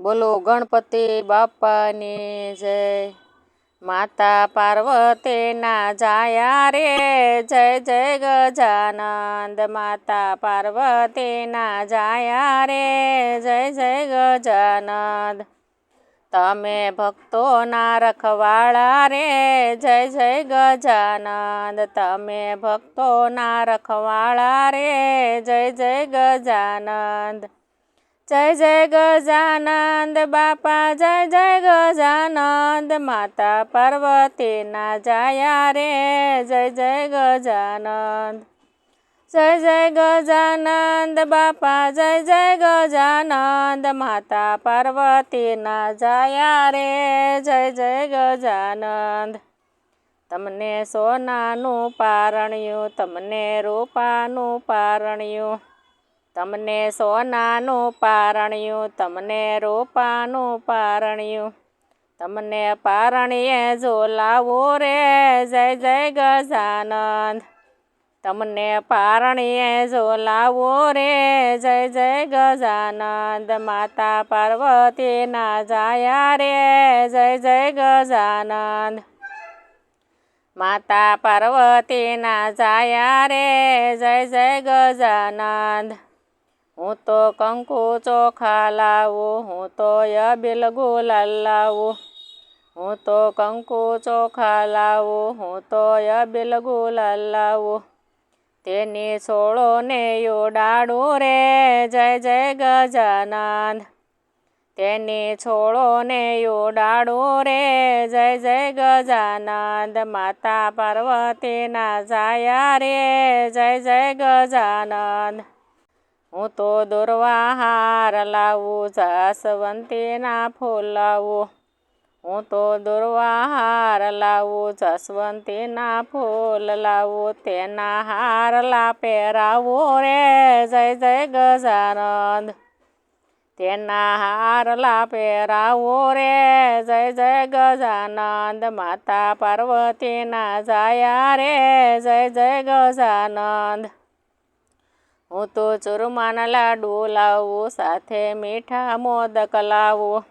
બોલો ગણપતિ બાપાની જય. માતા પાર્વતીના જાયા રે. જય જય ગજાનંદ. માતા પાર્વતીના જાયા રે. જય જય ગજાનંદ. તમે ભક્તોના રખવાળા રે. જય જય ગજાનંદ. તમે ભક્તોના રખવાળા રે. જય જય ગજાનંદ. જય જય ગજાનંદ બાપા, જય જય ગજાનંદ, માતા પાર્વતીના જાયા રે. જય જય ગજાનંદ, જય જય ગજાનંદ બાપા, જય જય ગજાનંદ, માતા પાર્વતીના જાયા રે. જય જય ગજાનંદ, તમને સોનાનું પારણ્યું, તમને રૂપાનું પારણ્યું. તમને સોનાનું પારણ્યું, તમને રૂપાનું પારણ્યું, તમને પારણીએ ઝોલાવો રે, જય જય ગજાનંદ. તમને પારણીએ ઝોલાવો રે, જય જય ગજાનંદ. માતા પાર્વતીના જાયા રે, જય જય ગજાનંદ. માતા પાર્વતીના જાયા રે, જય જય ગજાનંદ. હું તો કંકુ ચોખા લાવો, હું તો અબિલ ગુલાલ લાવો. હું તો કંકુ ચોખા લાવો, હું તો અબિલ ગુલાલ લાવો. તેની છોડો ને યોડાડું રે, જય જય ગજાનંદ. તેની છોડો ને યોડાડું રે, જય જય ગજાનંદ. માતા પાર્વતીના જાયા રે, જય જય ગજાનંદ. હું તો દોરવા હાર લાવું જાસવંતીના ફૂલ લાવું. હું તો દોરવા હાર લાવું જસવંતીના ફૂલ લાવું, તેના હારલા પહેરાવું રે. જય જય ગજાનંદ. તેના હારલા પહેરાવું રે. જય જય ગજાનંદ. માતા પાર્વતીના જાયા રે. જય જય ગજાનંદ. હું તો ચૂરમાના લાડુ લાવું સાથે મીઠા મોદક લાવું.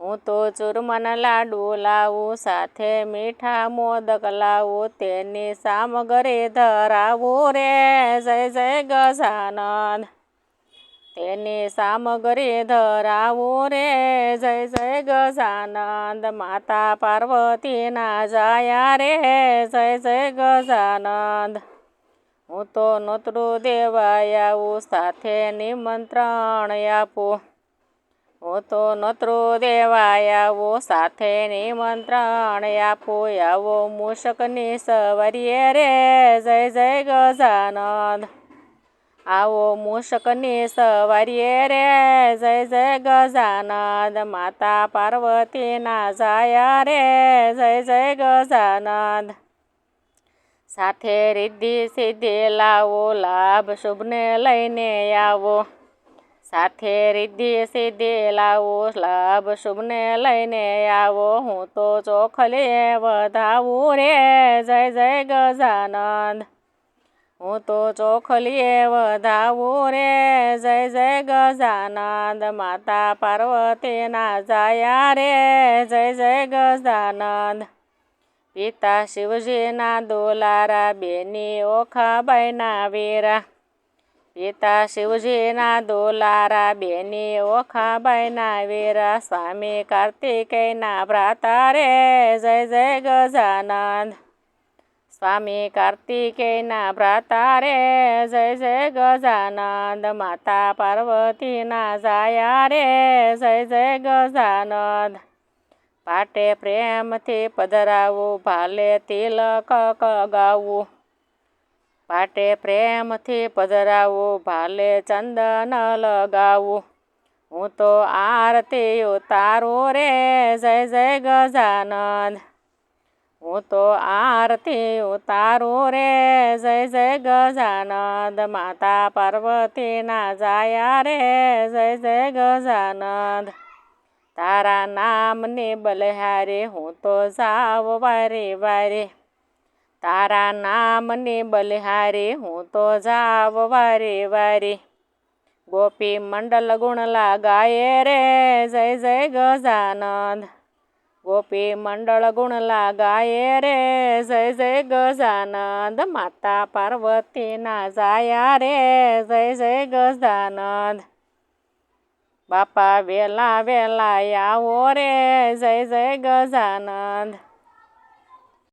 હું તો ચૂરમાના લાડુ લાવું સાથે મીઠા મોદક લાવું. તેની સામગ્રી ધરાવું રે, જય જય ગજાનંદ તેની સામગ્રી ધરાવું રે, જય જય ગજાનંદ. માતા પાર્વતીના જાયા રે, જય જય ગજાનંદ. હું તો નોતરું દેવાય આવું, સાથે નિમંત્રણ આપું. હું તો નોતરું દેવાય આવું, સાથે નિમંત્રણ આપું. આવો મૂષકની સવારીએ રે, જય જય ગજાનંદ. આવો મૂષકની સવારીએ રે, જય જય ગજાનંદ. માતા પાર્વતીના જાયા રે, જય જય ગજાનંદ. સાથે રિદ્ધિ સિદ્ધિ લાવો, લાભ, શુભને લઈને આવો. સાથે રિદ્ધિ સિદ્ધિ લાવો, લાભ, શુભને લઈને આવો. હું તો ચોખલીએ વધાવું રે. જય જય ગજાનંદ. હું તો ચોખલીએ વધાવું રે. જય જય ગજાનંદ. માતા પાર્વતીના જાયા રે. જય જય ગજાનંદ. પિતા શિવજીના દોલારા, બેની ઓખાબાઈના વેરા. પિતા શિવજીના દોલારા, બેની ઓખાબાઈના વેરા. સ્વામી કાર્તિકેયના ભ્રાતા રે જય જય ગજાનંદ. સ્વામી કાર્તિકેયના ભ્રાતા રે જય જય ગજાનંદ. માતા પાર્વતીના જાયા રે જય જય ગજાનંદ. પાટે પ્રેમથી પધરાવું, ભાલે તિલક કગાવું. પાટે પ્રેમથી પધરાવું, ભાલે ચંદન લગાવું. હું તો આરતી ઉતારું રે, જય જય ગજાનંદ. હું તો આરતી ઉતારું રે, જય જય ગજાનંદ. માતા પાર્વતીના જાયા રે, જય જય ગજાનંદ. તારા નામને બલહારે હું તો જાવ વારે વારે. તારા નામને બલહારે હું તો જાવ વારે વારે. ગોપી મંડલ ગુણલા ગાયે રે, જય જય ગજાનંદ. ગોપી મંડળ ગુણલા ગાયે રે, જય જય ગજાનંદ. માતા પાર્વતીના જાયા રે, જય જય ગજાનંદ. બાપા વેલા વેલા આવો રે જય જય ગજાનંદ.